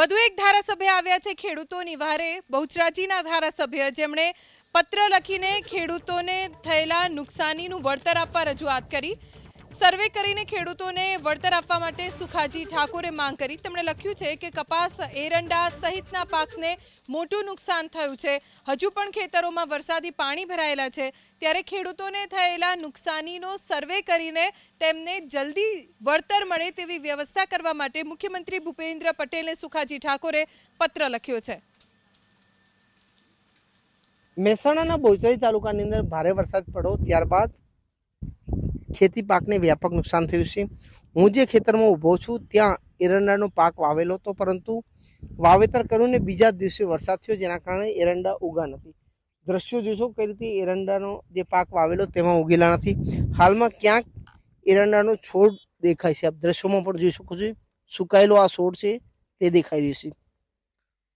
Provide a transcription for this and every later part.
વધુ એક ધારાસભ્ય આવ્યા છે ખેડૂતોની વારે. બહુચરાજીના ધારાસભ્ય જેમણે પત્ર લખીને ખેડૂતોને થયેલા નુકસાનીનું વળતર આપવા રજૂઆત કરી. સર્વે કરીને ખેડૂતોને વળતર આપવા માટે સુખાજી ઠાકોરે માંગ કરી. તેમણે લખ્યું છે કે કપાસ, એરંડા સહિતના પાકને મોટું નુકસાન થયું છે. હજુ પણ ખેતરોમાં વરસાદી પાણી ભરાયેલા છે. ત્યારે ખેડૂતોને થયેલા નુકસાનીનો સર્વે કરીને તેમને જલ્દી વળતર મળે તેવી વ્યવસ્થા કરવા માટે મુખ્યમંત્રી ભૂપેન્દ્ર પટેલને સુખાજી ઠાકોરે પત્ર લખ્યો છે. મહેસાણાના બોચરાજી તાલુકાની અંદર ભારે વરસાદ પડ્યો. ત્યારબાદ ખેતી પાકને વ્યાપક નુકસાન થયું છે. હું જે ખેતરમાં ઊભો છું, ત્યાં એરંડાનો પાક વાવેલો હતો, પરંતુ વાવેતર કર્યું ને બીજા દિવસે વરસાદ થયો, જેના કારણે એરંડા ઉગા નથી. દ્રશ્યો જોશો કઈ રીતે એરંડાનો જે પાક વાવેલો તેમાં ઉગેલા નથી. હાલમાં ક્યાંક એરંડાનો છોડ દેખાય છે. આપ દ્રશ્યોમાં પણ જોઈ શકો છો, સુકાયેલો આ છોડ છે, તે દેખાઈ રહ્યું છે.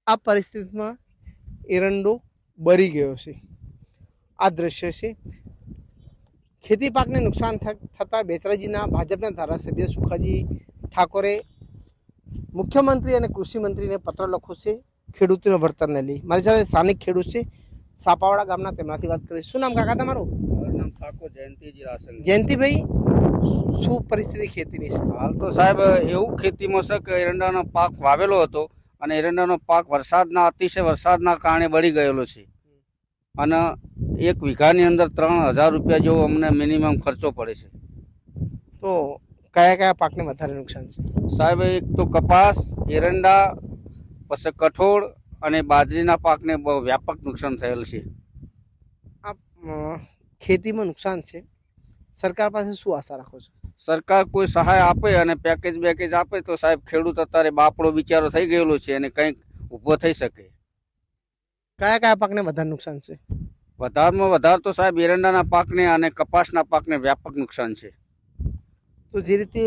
આ પરિસ્થિતિમાં એરંડો બરી ગયો છે. આ દ્રશ્ય છે. ખેતી પાકને નુકસાન થતાં બેચરાજીના ભાજપના ધારાસભ્ય સુખાજી ઠાકોરે મુખ્યમંત્રી અને કૃષિમંત્રીને પત્ર લખ્યો છે ખેડૂતોને વળતરને લઈ. મારી સાથે સ્થાનિક ખેડૂત છે સાપાવાડા ગામના તેમનાથી વાત કરીશ શું નામ કાકા તમારું? જયંતિભાઈ શું પરિસ્થિતિ ખેતીની છે? હાલ તો સાહેબ એવું ખેતીમાં છે કે એરંડાનો પાક વાવેલો હતો અને એરંડાનો પાક વરસાદના અતિશય વરસાદના કારણે બળી ગયેલો છે. અને એક વીઘાની અંદર ત્રણ હજાર રૂપિયા જેવો અમને મિનિમમ ખર્ચો પડે છે. તો કયા કયા પાકને વધારે નુકસાન છે? સાહેબ એક તો કપાસ એરંડા પછી કઠોળ અને બાજરીના પાકને બહુ વ્યાપક નુકસાન થયેલ છે. આ ખેતીમાં નુકસાન છે? સરકાર પાસે શું આશા રાખો છો? સરકાર કોઈ સહાય આપે અને પેકેજ બેકેજ આપે તો સાહેબ ખેડૂત અત્યારે બાપડો બિચારો થઈ ગયેલો છે અને કંઈક ઊભો થઈ શકે. કયા કયા પાકને વધારે નુકસાન છે? વધારમાં વધારે તો સાહેબ એરંડાના પાકને અને કપાસના પાકને વ્યાપક નુકસાન છે. તો જે રીતે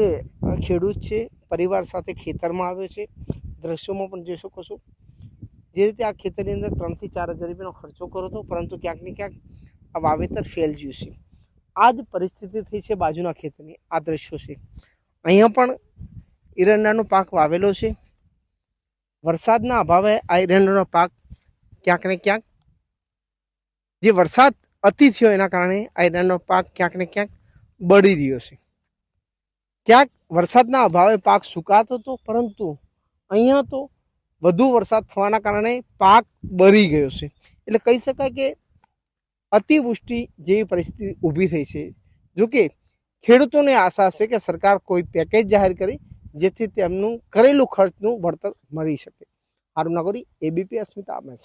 ખેડૂત છે, પરિવાર સાથે ખેતરમાં આવ્યો છે, દ્રશ્યોમાં પણ જોઈ શકો છો. જે રીતે આ ખેતરની અંદર ત્રણથી ચાર હજાર રૂપિયાનો ખર્ચો કરો હતો, પરંતુ ક્યાંક ને ક્યાંક આ વાવેતર ફેલ ગયું છે. આ જ પરિસ્થિતિ થઈ છે બાજુના ખેતરની, આ દ્રશ્યો છે. અહીંયા પણ એરંડાનો પાક વાવેલો છે. વરસાદના અભાવે આ એરંડાનો પાક ક્યાંક ને ક્યાંક જે વરસાદ અતિ થયો એના કારણે આયરનનો પાક ક્યાંક ને ક્યાંક બળી રહ્યો છે. ક્યાંક વરસાદના અભાવે પાક સુકાતો હતો પરંતુ અહીંયા તો વધુ વરસાદ થવાના કારણે પાક બળી ગયો છે. એટલે કહી શકાય કે અતિવૃષ્ટિ જેવી પરિસ્થિતિ ઊભી થઈ છે. જોકે ખેડૂતોને આશા છે કે સરકાર કોઈ પેકેજ જાહેર કરે જેથી તેમનું કરેલું ખર્ચનું વળતર મળી શકે. હારું નાગોરી એબીપી અસ્મિતા મહેસાણા